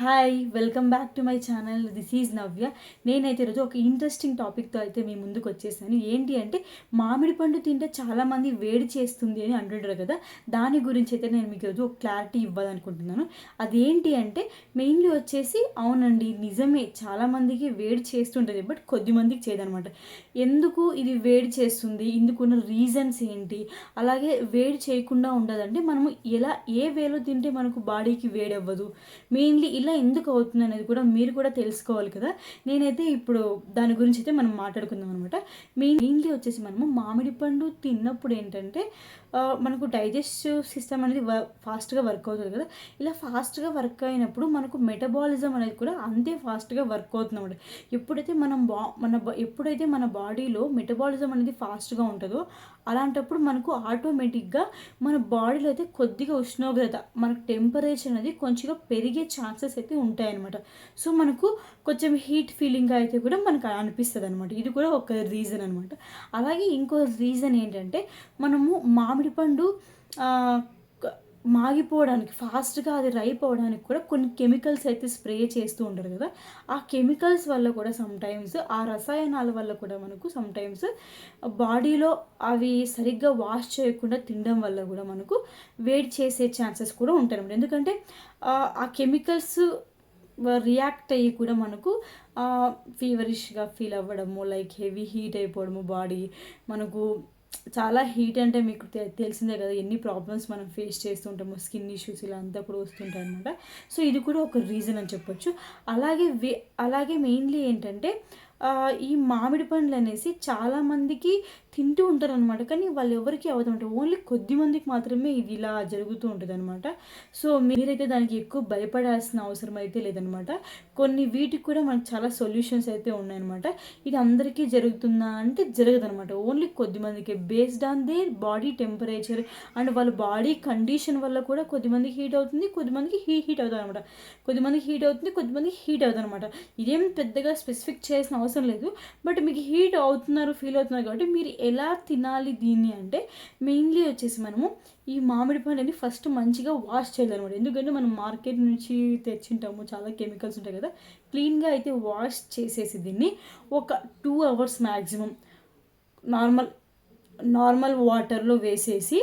Hi welcome back to my channel this is Navya నేనైతే ఈరోజు ఒక ఇంట్రెస్టింగ్ టాపిక్తో అయితే మీ ముందుకు వచ్చేసాను. ఏంటి అంటే మామిడి పండు తింటే చాలామంది వేడి చేస్తుంది అని అంటుంటారు కదా. దాని గురించి అయితే నేను మీకు ఈరోజు ఒక క్లారిటీ ఇవ్వాలనుకుంటున్నాను. అదేంటి అంటే మెయిన్లీ వచ్చేసి అవునండి నిజమే చాలామందికి వేడి చేస్తుంటుంది బట్ కొద్ది మందికి చేయదనమాట ఎందుకు ఇది వేడి చేస్తుంది? ఇందుకున్న రీజన్స్ ఏంటి? అలాగే వేడి చేయకుండా ఉండదంటే మనము ఎలా ఏ వేలో తింటే మనకు బాడీకి వేడి అవ్వదు మెయిన్లీ ఇలా ఎందుకు అవుతుంది అనేది కూడా మీరు కూడా తెలుసుకోవాలి కదా. నేనైతే ఇప్పుడు దాని గురించి అయితే మనం మాట్లాడుకుందాం అనమాట మెయిన్లీ వచ్చేసి మనము మామిడి పండు తిన్నప్పుడు ఏంటంటే మనకు డైజెస్టివ్ సిస్టమ్ అనేది వ ఫాస్ట్గా వర్క్ అవుతుంది కదా. ఇలా ఫాస్ట్గా వర్క్ అయినప్పుడు మనకు మెటబాలిజం అనేది కూడా అంతే ఫాస్ట్గా వర్క్ అవుతుంది ఎప్పుడైతే మనం బా మన ఎప్పుడైతే మన బాడీలో మెటబాలిజం అనేది ఫాస్ట్గా ఉంటుందో అలాంటప్పుడు మనకు ఆటోమేటిక్గా మన బాడీలో అయితే కొద్దిగా ఉష్ణోగ్రత మనకు టెంపరేచర్ అనేది కొంచెంగా పెరిగే ఛాన్సెస్ అయితే ఉంటాయన్నమాట. సో మనకు కొంచెం హీట్ ఫీలింగ్ అయితే కూడా మనకు అనిపిస్తుంది అనమాట ఇది కూడా ఒక రీజన్ అనమాట అలాగే ఇంకో రీజన్ ఏంటంటే మనము మా మామిడి పండు మాగిపోవడానికి ఫాస్ట్గా అది రైప్ అవ్వడానికి కూడా కొన్ని కెమికల్స్ అయితే స్ప్రే చేస్తూ ఉంటారు కదా. ఆ కెమికల్స్ వల్ల కూడా సమ్టైమ్స్ ఆ రసాయనాల వల్ల కూడా మనకు సమ్టైమ్స్ బాడీలో అవి సరిగ్గా వాష్ చేయకుండా తినడం వల్ల కూడా మనకు వేడి చేసే ఛాన్సెస్ కూడా ఉంటాయి ఎందుకంటే ఆ కెమికల్స్ రియాక్ట్ అయ్యి కూడా మనకు ఫీవరిష్గా ఫీల్ అవ్వడము లైక్ హెవీ హీట్ అయిపోవడము బాడీ మనకు చాలా హీట్ అంటే మీకు తె- తెలిసిందే కదా ఎన్ని ప్రాబ్లమ్స్ మనం ఫేస్ చేస్తుంటాము స్కిన్ ఇష్యూస్ ఇలా అంతా కూడా వస్తుంటాయి అనమాట సో ఇది కూడా ఒక రీజన్ అని చెప్పొచ్చు. అలాగే వే అలాగే మెయిన్లీ ఏంటంటే ఈ మామిడి పండ్లు అనేసి చాలామందికి తింటూ ఉంటారు అనమాట కానీ వాళ్ళు ఎవరికి అవుతుంటే ఓన్లీ కొద్ది మందికి మాత్రమే ఇది ఇలా జరుగుతూ ఉంటుంది అనమాట సో మీరైతే దానికి ఎక్కువ భయపడాల్సిన అవసరం అయితే లేదనమాట కొన్ని వీటికి కూడా మనకు చాలా సొల్యూషన్స్ అయితే ఉన్నాయన్నమాట. ఇది అందరికీ జరుగుతుందా అంటే జరగదనమాట ఓన్లీ కొద్ది మందికి. Based on their body temperature and వాళ్ళ బాడీ కండిషన్ వల్ల కూడా కొద్దిమందికి హీట్ అవుతుంది కొద్దిమందికి హీ హీట్ అవుతుంది అనమాట కొద్దిమందికి హీట్ అవుతుంది కొద్దిమందికి హీట్ అవుతుంది అనమాట ఇదేం పెద్దగా స్పెసిఫిక్ చేయాల్సిన అవసరం లేదు. బట్ మీకు హీట్ అవుతున్నారు ఫీల్ అవుతున్నారు కాబట్టి మీరు ఎలా తినాలి దీన్ని అంటే మెయిన్లీ వచ్చేసి మనము ఈ మామిడి పండుని ఫస్ట్ మంచిగా వాష్ చేయాలన్నమాట. ఎందుకంటే మనం మార్కెట్ నుంచి తెచ్చింటాము చాలా కెమికల్స్ ఉంటాయి కదా. క్లీన్గా అయితే వాష్ చేసేసి దీన్ని ఒక two hours maximum normal normal వాటర్లో వేసేసి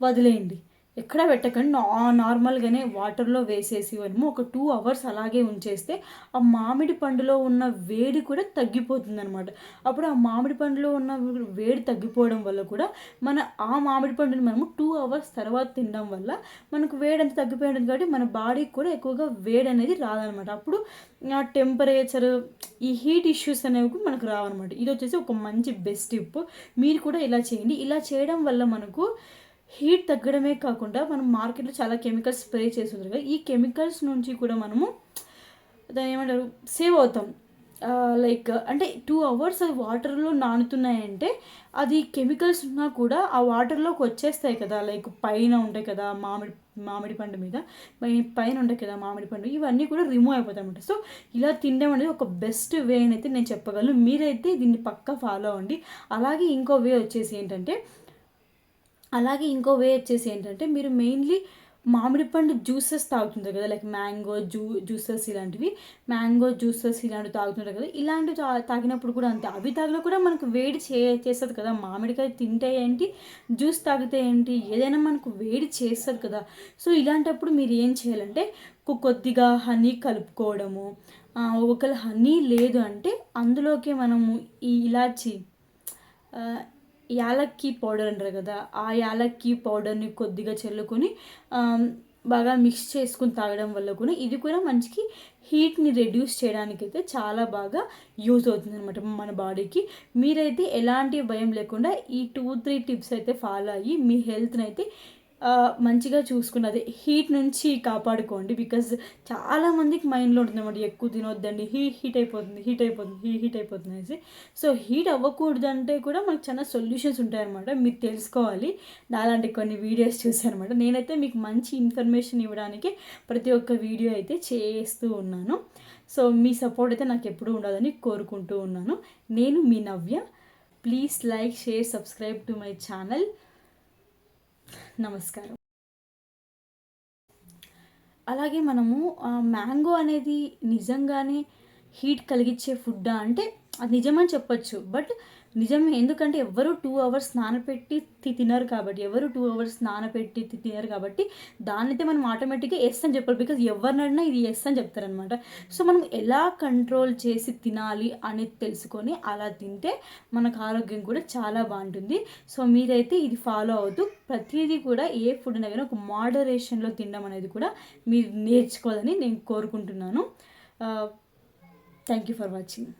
వదిలేయండి. ఎక్కడ పెట్టకండి. నార్మల్గానే వాటర్లో వేసేసి మనము ఒక టూ అవర్స్ అలాగే ఉంచేస్తే ఆ మామిడి పండులో ఉన్న వేడి కూడా తగ్గిపోతుంది అనమాట అప్పుడు ఆ మామిడి పండులో ఉన్న వేడి తగ్గిపోవడం వల్ల కూడా మన ఆ మామిడి పండుని మనము టూ అవర్స్ తర్వాత తినడం వల్ల మనకు వేడి అంత తగ్గిపోయింది కాబట్టి మన బాడీకి కూడా ఎక్కువగా వేడి అనేది రాదనమాట అప్పుడు ఆ టెంపరేచర్ ఈ హీట్ ఇష్యూస్ అనేవి మనకు రావన్నమాట. ఇది వచ్చేసి ఒక మంచి బెస్ట్ టిప్. మీరు కూడా ఇలా చేయండి. ఇలా చేయడం వల్ల మనకు హీట్ తగ్గడమే కాకుండా మనం మార్కెట్లో చాలా కెమికల్స్ స్ప్రే చేస్తుంటారు కదా ఈ కెమికల్స్ నుంచి కూడా మనము దాన్ని ఏమంటారు సేవ్ అవుతాం. లైక్ అంటే టూ అవర్స్ అది వాటర్లో నానుతున్నాయంటే అది కెమికల్స్ ఉన్నా కూడా ఆ వాటర్లోకి వచ్చేస్తాయి కదా లైక్ పైన ఉంటాయి కదా మామిడి మామిడి పండు మీద పైన ఉంటాయి కదా మామిడి పండు ఇవన్నీ కూడా రిమూవ్ అయిపోతాయి అనమాట సో ఇలా తినడం అనేది ఒక బెస్ట్ వే అని అయితే నేను చెప్పగలను. మీరైతే దీన్ని పక్కా ఫాలో అవ్వండి. అలాగే ఇంకో వే వచ్చేసి ఏంటంటే అలాగే ఇంకో వే వచ్చేసి ఏంటంటే మీరు మెయిన్లీ మామిడి పండు జ్యూసెస్ తాగుతుంటారు కదా లైక్ మ్యాంగో జ్యూ జ్యూసెస్ ఇలాంటివి. మ్యాంగో జ్యూసెస్ ఇలాంటివి తాగుతుంటారు కదా ఇలాంటివి తా తాగినప్పుడు కూడా అంతే. అవి తాగినా కూడా మనకు వేడి చే చేస్తుంది కదా. మామిడికాయ తింటే ఏంటి జ్యూస్ తాగితే ఏంటి ఏదైనా మనకు వేడి చేస్తుంది కదా. సో ఇలాంటప్పుడు మీరు ఏం చేయాలంటే కొద్దిగా హనీ కలుపుకోవడము ఒకవేళ హనీ లేదు అంటే అందులోకి మనము ఈ ఇలాచి యాలక్కీ పౌడర్ అంటారు కదా ఆ యాలక్కీ పౌడర్ని కొద్దిగా చల్లుకొని బాగా మిక్స్ చేసుకుని తాగడం వల్ల కూడా ఇది కూడా మంచికి హీట్ని రెడ్యూస్ చేయడానికి అయితే చాలా బాగా యూజ్ అవుతుంది అనమాట మన బాడీకి మీరైతే ఎలాంటి భయం లేకుండా ఈ టూ త్రీ టిప్స్ అయితే ఫాలో అయ్యి మీ హెల్త్ని అయితే మంచిగా చూసుకున్నది. హీట్ నుంచి కాపాడుకోండి బికాజ్ చాలామందికి మైండ్లో ఉంటుంది అనమాట ఎక్కువ తినొద్దండి హీ హీట్ అయిపోతుంది హీట్ అయిపోతుంది హీ హీట్ అయిపోతుంది అనేసి. సో హీట్ అవ్వకూడదు అంటే కూడా మనకు చాలా సొల్యూషన్స్ ఉంటాయన్నమాట. మీరు తెలుసుకోవాలి. అలాంటి కొన్ని వీడియోస్ చూసానమాట నేనైతే మీకు మంచి ఇన్ఫర్మేషన్ ఇవ్వడానికి ప్రతి ఒక్క వీడియో అయితే చేస్తూ ఉన్నాను. సో మీ సపోర్ట్ అయితే నాకు ఎప్పుడూ ఉండాలని కోరుకుంటూ ఉన్నాను. నేను మీ Navya. Please like share subscribe to my channel నమస్కారం. అలాగే మనము మ్యాంగో అనేది నిజంగానే హీట్ కలిగించే ఫుడ్డా అంటే అది నిజమని చెప్పొచ్చు. బట్ నిజం ఎందుకంటే ఎవరు టూ అవర్స్ నానపెట్టి తి- తినరు కాబట్టి ఎవరు టూ అవర్స్ నానపెట్టి తినరు కాబట్టి దాన్నైతే మనం ఆటోమేటిక్గా ఎస్ అని చెప్పాలి. బికాజ్ ఎవరినైనా ఇది ఎస్ అని చెప్తారనమాట సో మనం ఎలా కంట్రోల్ చేసి తినాలి అనేది తెలుసుకొని అలా తింటే మనకు ఆరోగ్యం కూడా చాలా బాగుంటుంది. సో మీరైతే ఇది ఫాలో అవుతూ ప్రతిదీ కూడా ఏ ఫుడ్ అయినా కానీ ఒక మోడరేషన్లో తినడం అనేది కూడా మీరు నేర్చుకోవాలని నేను కోరుకుంటున్నాను. Thank you for watching